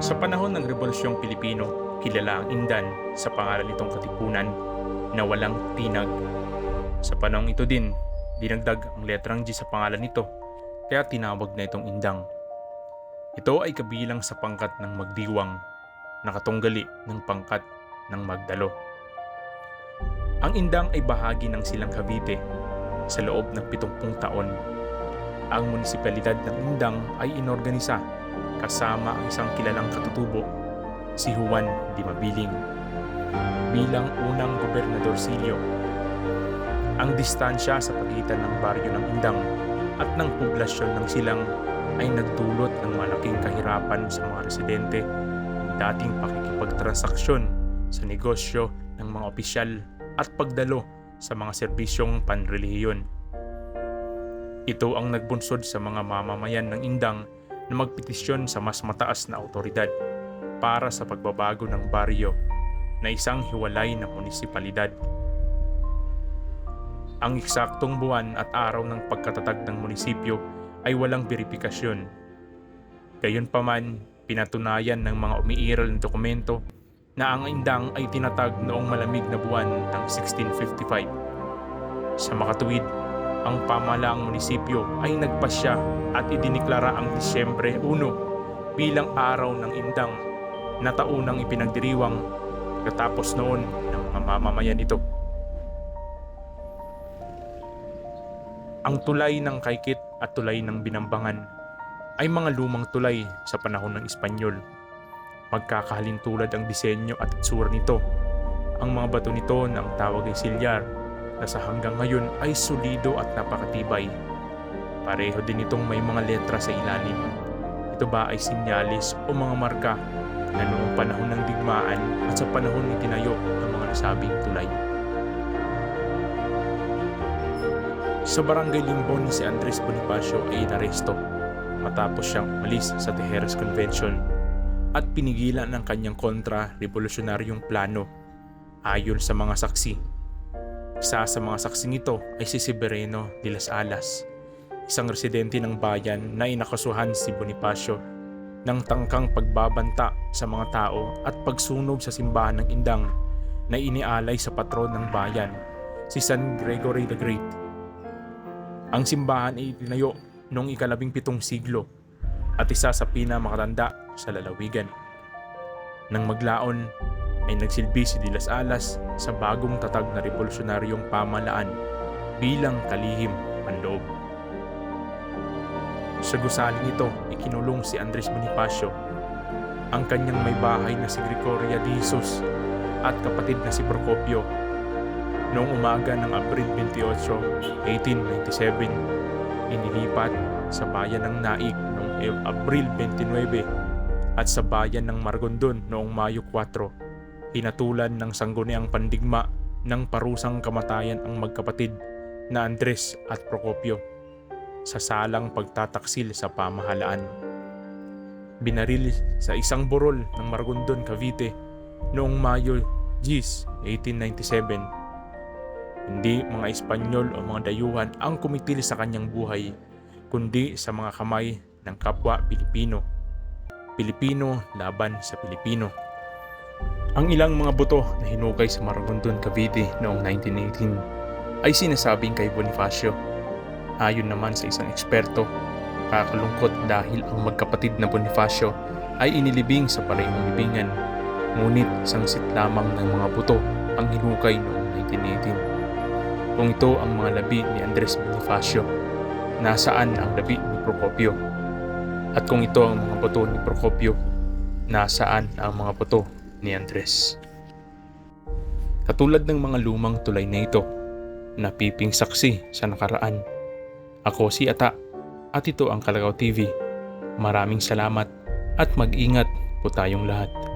Sa panahon ng Rebolusyong Pilipino, kilala ang Indan sa pangalan nitong katipunan na walang tinag. Sa panahong ito din, dinagdag ang letrang G sa pangalan nito, kaya tinawag na itong Indang. Ito ay kabilang sa pangkat ng magdiwang, nakatunggali ng pangkat ng magdalo. Ang Indang ay bahagi ng Silang Cavite sa loob ng 70 taon. Ang munisipalidad ng Indang ay inorganisa kasama ang isang kilalang katutubo, si Juan Di Mabiling, bilang unang gobernador Silio. Ang distansya sa pagitan ng baryo ng Indang at ng poblasyon ng Silang ay nagdulot ng malaking kahirapan sa mga residente ng dating pakikipagtransaksyon sa negosyo ng mga opisyal at pagdalo sa mga serbisyong panrelihiyon. Ito ang nagbunsod sa mga mamamayan ng Indang na magpetisyon sa mas mataas na autoridad para sa pagbabago ng baryo na isang hiwalay na munisipalidad. Ang eksaktong buwan at araw ng pagkatatag ng munisipyo ay walang verifikasyon. Gayunpaman, pinatunayan ng mga umiiral na dokumento na ang Indang ay tinatag noong malamig na buwan ng 1655. Sa makatuwid, ang pamalaang munisipyo ay nagpasya at idiniklara ang Disyembre 1 bilang araw ng Indang na taunang ipinagdiriwang katapos noon ng mamamayan ito. Ang tulay ng Kaikit at tulay ng Binambangan ay mga lumang tulay sa panahon ng Espanyol. Magkakahalin tulad ang disenyo at itsura nito. Ang mga bato nito na ang tawag ay silyar na sa hanggang ngayon ay solido at napakatibay. Pareho din itong may mga letra sa ilalim. Ito ba ay sinyalis o mga marka na noong panahon ng digmaan at sa panahon ni tinayo ng mga nasabing tulay. Sa barangay Limbon si Andres Bonifacio ay inaresto matapos siyang umalis sa Tejeras Convention at pinigilan ng kanyang kontra-revolusyonaryong plano ayon sa mga saksi. Isa sa mga saksi nito ay si Severino de las Alas, isang residente ng bayan na inakasuhan si Bonifacio ng tangkang pagbabanta sa mga tao at pagsunog sa simbahan ng Indang na inialay sa patron ng bayan, si San Gregory the Great. Ang simbahan ay itinayo noong ikalabing pitong siglo at isa sa pinamakatanda sa lalawigan. Nang maglaon, ay nagsilbi si De Las Alas sa bagong tatag na revolusyonaryong pamalaan bilang kalihim panloob. Sa gusaling ito, ikinulong si Andres Bonifacio, ang kanyang may bahay na si Gregoria de Jesus at kapatid na si Procopio. Noong umaga ng Abril 28, 1897, inilipat sa bayan ng Naik noong Abril 29 at sa bayan ng Margondon noong Mayo 4, hinatulan ng sangguniang pandigma ng parusang kamatayan ang magkapatid na Andres at Procopio sa salang pagtataksil sa pamahalaan. Binaril sa isang burol ng Margondon, Cavite noong Mayo 10, 1897. Hindi mga Espanyol o mga dayuhan ang kumitil sa kanyang buhay, kundi sa mga kamay ng kapwa Pilipino. Pilipino laban sa Pilipino. Ang ilang mga buto na hinukay sa Maragondon, Cavite noong 1918 ay sinasabing kay Bonifacio. Ayon naman sa isang eksperto, kakalungkot dahil ang magkapatid na Bonifacio ay inilibing sa parehong libingan. Ngunit sangsit lamang ng mga buto ang hinukay noong 1918. Kung ito ang mga labi ni Andres Bonifacio, nasaan ang labi ni Procopio? At kung ito ang mga buto ni Procopio, nasaan ang mga buto ni Andres? Katulad ng mga lumang tulay na ito, napiping saksi sa nakaraan. Ako si Ata at ito ang Kalagaw TV. Maraming salamat at mag-ingat po tayong lahat.